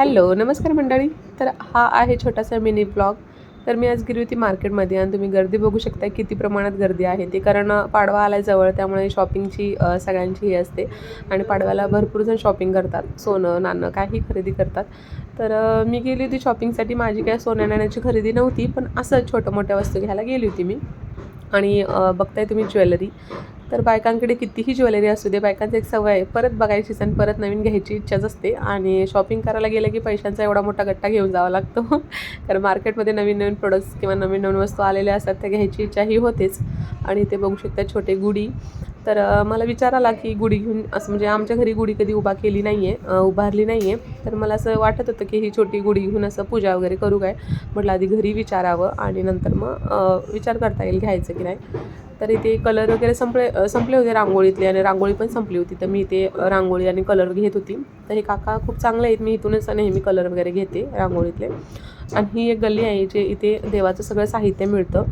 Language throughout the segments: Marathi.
हॅलो नमस्कार मंडळी. तर हा आहे छोटासा मिनी ब्लॉग. तर मी आज गेली होती मार्केटमध्ये आणि तुम्ही गर्दी बघू शकता किती प्रमाणात गर्दी आहे ती. कारण पाडवा आला जवळ त्यामुळे शॉपिंगची सगळ्यांची हे असते. आणि पाडव्याला भरपूर जण शॉपिंग करतात. सोनं नाणं काही खरेदी करतात. तर मी गेली होती शॉपिंगसाठी. माझी काय सोन्या नाण्याची खरेदी नव्हती पण असं छोटं मोठ्या वस्तू घ्यायला गेली होती मी. आणि बघताय तुम्ही ज्वेलरी. तर बायकांकडे कितीही ज्वेलरी असू दे बायकांचं एक सवय आहे. परत बघायचीच आणि परत नवीन घ्यायची इच्छाच असते. आणि शॉपिंग करायला गेलं की पैशांचा एवढा मोठा गट्टा घेऊन जावा लागतो. कारण मार्केटमध्ये नवीन नवीन प्रोडक्ट्स किंवा नवीन नवीन वस्तू आलेल्या असतात त्या घ्यायची इच्छा ही होतेच. आणि ते बघू शकता छोटे गुढी. तर मला विचार आला की गुढी घेऊन असं म्हणजे आमच्या घरी गुढी कधी उभा केली नाही आहे उभारली नाही आहे तर मला असं वाटत होतं की ही छोटी गुढी घेऊन असं पूजा वगैरे करू काय? म्हटलं आधी घरी विचारावं आणि नंतर मग विचार करता येईल घ्यायचं की नाही. तर इथे कलर वगैरे संपले संपले होते रांगोळीतले आणि रांगोळी पण संपली होती. तर मी इथे रांगोळी आणि कलर घेत होती. तर हे काका खूप चांगले आहेत. मी इथूनच नेहमी कलर वगैरे घेते रांगोळीतले. आणि ही एक गल्ली आहे जे इथे देवाचं सगळं साहित्य मिळतं.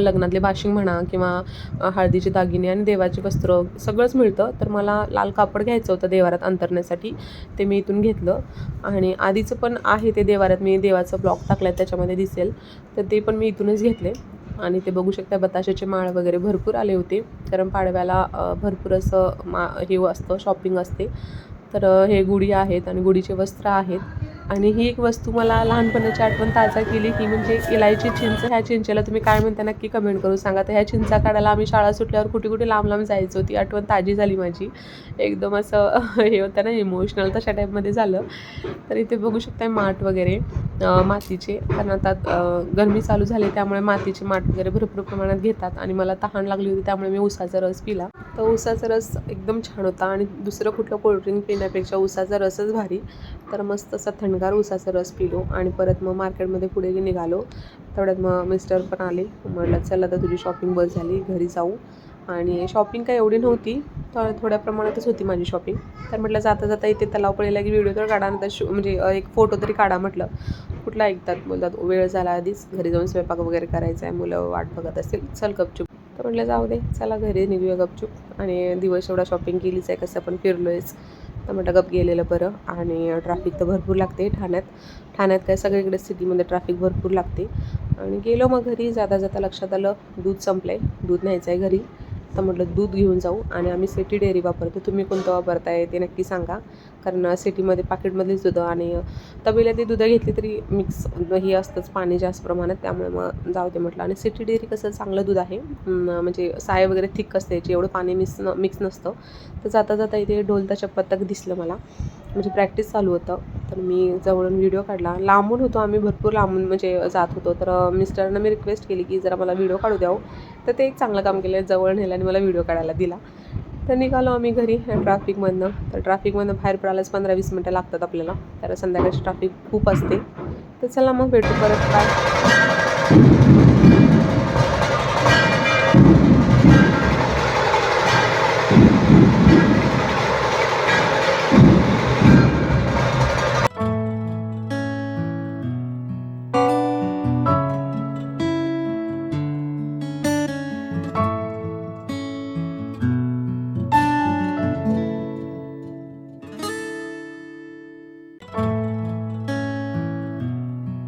लग्नातले बाशिंग म्हणा किंवा हळदीचे दागिने आणि देवाचे वस्त्र सगळंच मिळतं. तर मला लाल कापड घ्यायचं होतं देवारात अंतरण्यासाठी. ते मी इथून घेतलं. आणि आधीचं पण आहे ते देवारात मी देवाचं ब्लॉक टाकलं आहे त्याच्यामध्ये दिसेल. तर ते पण मी इथूनच घेतले. आणि ते बघू शकता बताशाचे माळ वगैरे भरपूर आले होते. कारण पाडव्याला भरपूर असं मा हे असतं शॉपिंग असते. तर हे गुढी आहेत आणि गुढीचे वस्त्र आहेत. आणि ही एक वस्तू मला लहानपणाची आठवण ताजा केली की म्हणजे इलायची चिंच. ह्या चिंचेला तुम्ही काय म्हणता नक्की कमेंट करून सांगा. तर ह्या चिंचा काढायला आम्ही शाळा सुटल्यावर कुठे कुठे लांब लांब जायचो ती आठवण ताजी झाली माझी. एकदम असं हे होतं ना इमोशनल तशा टाईपमध्ये झालं. तर इथे बघू शकता माठ वगैरे. मातीचे कारण आता गरमी चालू झाली त्यामुळे मातीचे माठ वगैरे भरपूर प्रमाणात घेतात आणि मला तहान लागली होती त्यामुळे मी उसाचा रस पिला. तर उसाचा रस एकदम छान होता आणि दुसरं कुठलं कोल्ड्रिंक पिण्यापेक्षा उसाचा रसच भारी. तर मस्त असा थंडगार उसाचा रस पिलो आणि परत मग मार्केटमध्ये पुढे निघालो. तेवढ्यात मग मिस्टर पण आले. म्हटलं चला तर तुझी शॉपिंग बस झाली घरी जाऊ. आणि शॉपिंग काय एवढी नव्हती तर थोड्या प्रमाणातच होती माझी शॉपिंग तर म्हटलं जाता जाता इथे तलाव पडलेला की व्हिडिओ तर काढा नंतर शो म्हणजे एक फोटो तरी काढा म्हटलं. कुठला ऐकतात बोलतात वेळ झाला आधीच घरी जाऊन स्वयंपाक वगैरे करायचा आहे मुलं वाट बघत असतील चल गपचूप. तर म्हटलं जाऊ दे चला घरी निघूया गपचूप. आणि दिवस एवढा शॉपिंग केलीच आहे कसं पण फिरलो आहेच तर म्हटलं गप गेलेलं बरं. आणि ट्रॅफिक तर भरपूर लागते ठाण्यात. ठाण्यात काय सगळीकडे सिटीमध्ये ट्रॅफिक भरपूर लागते. आणि गेलो मग घरी जाता जाता लक्षात आलं दूध संपलं आहे दूध न्यायचं आहे घरी. तर म्हटलं दूध घेऊन जाऊ आणि आम्ही सिटी डेअरी वापरतो. तुम्ही कोणतं वापरताय ते नक्की सांगा. कारण सिटीमध्ये पाकिटमधलीच दूध आणि तबेल्यात ती दुधं घेतली तरी मिक्स हे असतंच पाणी जास्त प्रमाणात. त्यामुळे मग जाऊ दे म्हटलं. आणि सिटी डेअरी कसं चांगलं दूध आहे. म्हणजे साय वगैरे थिक असते. याची एवढं पाणी मिक्स न मिक्स नसतं. तर जाता जाता इथे ढोलताच्या पथक दिसलं मला. म्हणजे प्रॅक्टिस चालू होतं. तर मी जवळून व्हिडिओ काढला. लांबून होतो आम्ही भरपूर लांबून म्हणजे जात होतो. तर मिस्टरांना मी रिक्वेस्ट केली की जरा मला व्हिडिओ काढू द्यावं. तर ते एक चांगलं काम केलं. जवळ नेलं आणि मला व्हिडिओ काढायला दिला. तर निघालो आम्ही घरी ट्रॅफिकमधनं तर ट्रॅफिकमधनं बाहेर पडायलाच पंधरा वीस मिनटं लागतात आपल्याला. तर संध्याकाळची ट्रॅफिक खूप असते. तर चला मग भेटू परत. काय